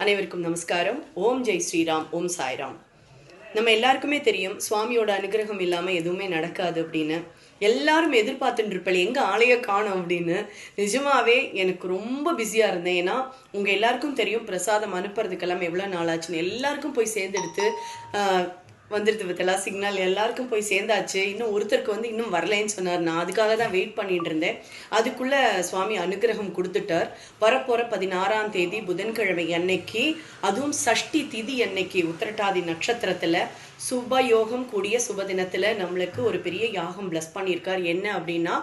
அனைவருக்கும் நமஸ்காரம். ஓம் ஜெய் ஸ்ரீராம் ஓம் சாய்ராம். நம்ம எல்லாருக்குமே தெரியும் சுவாமியோட அனுகிரகம் இல்லாமல் எதுவுமே நடக்காது அப்படின்னு. எல்லாரும் எதிர்பார்த்துட்டு இருப்பேன் எங்க ஆலய காணோம் அப்படின்னு. நிஜமாவே எனக்கு ரொம்ப பிஸியா இருந்தேன். ஏன்னா உங்க எல்லாருக்கும் தெரியும் பிரசாதம் அனுப்புறதுக்கெல்லாம் எவ்வளவு நாள் ஆச்சுன்னு எல்லாருக்கும் போய் சேர்ந்தெடுத்து ஆஹ், வந்துடுது வித்தலா சிக்னல் எல்லாருக்கும் போய் சேர்ந்தாச்சு. இன்னும் ஒருத்தருக்கு வந்து இன்னும் வரலைன்னு சொன்னார். நான் அதுக்காக தான் வெயிட் பண்ணிட்டு இருந்தேன். அதுக்குள்ள சுவாமி அனுகிரகம் கொடுத்துட்டார். வரப்போற பதினாறாம் தேதி புதன்கிழமை அன்னைக்கு அதுவும் சஷ்டி திதி அன்னைக்கு உத்திரட்டாதி நட்சத்திரத்துல சுப யோகம் கூடிய சுப தினத்துல நம்மளுக்கு ஒரு பெரிய யாகம் பிளஸ் பண்ணியிருக்கார். என்ன அப்படின்னா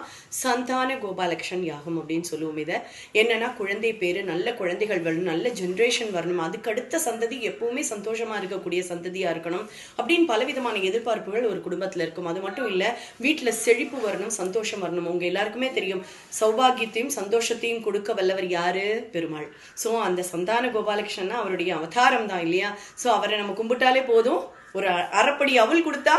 சந்தான கோபாலகிருஷ்ணன் யாகம் அப்படின்னு சொல்லுவோம் இதை. என்னன்னா குழந்தை பேரு நல்ல குழந்தைகள் வரணும் நல்ல ஜென்ரேஷன் வரணும். அதுக்கு அடுத்த சந்ததி எப்பவுமே சந்தோஷமா இருக்கக்கூடிய சந்ததியா இருக்கணும். அப்படி அப்படின்னு பலவிதமான எதிர்பார்ப்புகள் ஒரு குடும்பத்தில் இருக்கும். அது மட்டும் இல்லை வீட்டுல செழிப்பு வரணும் சந்தோஷம் வரணும். உங்க எல்லாருக்குமே தெரியும் சௌபாகியத்தையும் சந்தோஷத்தையும் கொடுக்க வல்லவர் யாரு? பெருமாள். சோ அந்த சந்தான கோபாலகிருஷ்ணன் அவருடைய அவதாரம் தான் இல்லையா? சோ அவரை நம்ம கும்பிட்டாலே போதும். ஒரு அரைப்படி அவள் கொடுத்தா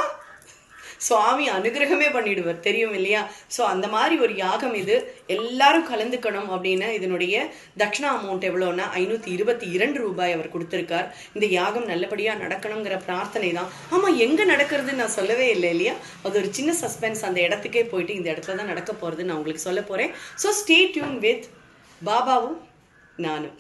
சுவாமி அனுகிரகமே பண்ணிடுவார். தெரியும் இல்லையா? ஸோ அந்த மாதிரி ஒரு யாகம் இது. எல்லாரும் கலந்துக்கணும் அப்படின்னு இதனுடைய தட்சிணா அமௌண்ட் எவ்வளோன்னா ஐநூற்றி இருபத்தி இரண்டு ரூபாய் அவர் கொடுத்துருக்கார். இந்த யாகம் நல்லபடியாக நடக்கணுங்கிற பிரார்த்தனை தான். ஆமாம் எங்கே நடக்கிறதுன்னு நான் சொல்லவே இல்லை இல்லையா? அது ஒரு சின்ன சஸ்பென்ஸ் அந்த இடத்துக்கே போயிட்டு இந்த இடத்துல தான் நடக்க போகிறது நான் உங்களுக்கு சொல்ல போகிறேன் ஸோ ஸ்டே டியூன் வித் பாபாவும் நானும்.